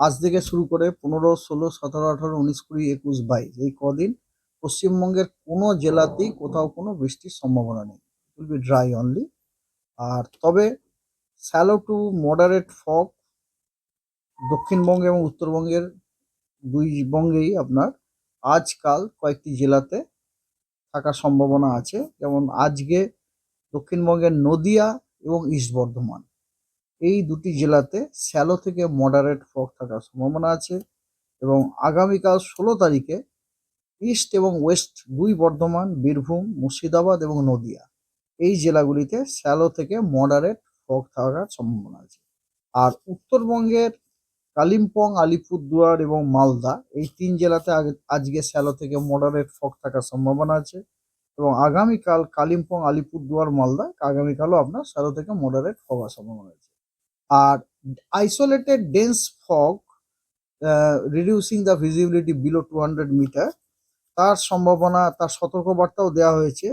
আজ থেকে শুরু করে পনেরো, ষোলো, সতেরো, আঠারো, উনিশ, কুড়ি, একুশ, বাইশ, এই কদিন পশ্চিমবঙ্গের কোনো জেলাতেই কোথাও কোনো বৃষ্টির সম্ভাবনা নেই। উইল বি ড্রাই অনলি আর তবে shallow to moderate fog Dakshinbanga এবং উত্তরবঙ্গের দুই বঙ্গেই আপনার আজকাল কয়েকটি জেলাতে থাকার সম্ভাবনা আছে। যেমন আজকে দক্ষিণবঙ্গের নদিয়া এবং ইস্ট বর্ধমান। এই দুটি জেলাতে শ্যালো থেকে মডারেট ফগ থাকার সম্ভাবনা আছে এবং আগামীকাল ষোলো তারিখে ইস্ট এবং ওয়েস্ট দুই বর্ধমান, বীরভূম, মুর্শিদাবাদ এবং নদিয়া এই জেলাগুলিতে শ্যালো থেকে মডারেট ফগ থাকার সম্ভাবনা আছে। আর উত্তরবঙ্গের কালিম্পং, আলিপুরদুয়ার এবং মালদা এই তিন জেলাতে আজকে শ্যালো থেকে মডারেট ফগ থাকার সম্ভাবনা আছে এবং আগামীকাল কালিম্পং, আলিপুরদুয়ার, মালদা আগামীকালও আপনার শ্যালো থেকে মডারেট ফগ হওয়ার সম্ভাবনা আছে। আর isolated dense fog reducing the visibility below two hundred metre তার সম্ভাবনা, তার সতর্কবার্তাও দেওয়া হয়েছে।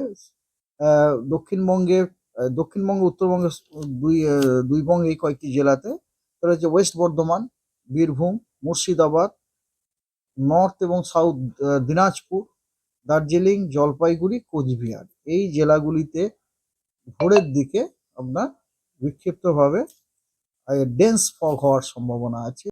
দক্ষিণবঙ্গে দক্ষিণবঙ্গ, উত্তরবঙ্গে দুই দুই বঙ্গে এই কয়েকটি জেলাতে। হচ্ছে ওয়েস্ট বর্ধমান, বীরভূম, মুর্শিদাবাদ, নর্থ এবং সাউথ দিনাজপুর, দার্জিলিং, জলপাইগুড়ি, কোচবিহার। এই জেলাগুলিতে ভোরের দিকে আপনার বিক্ষিপ্তভাবে ডেন্স ফগ হওয়ার সম্ভাবনা আছে।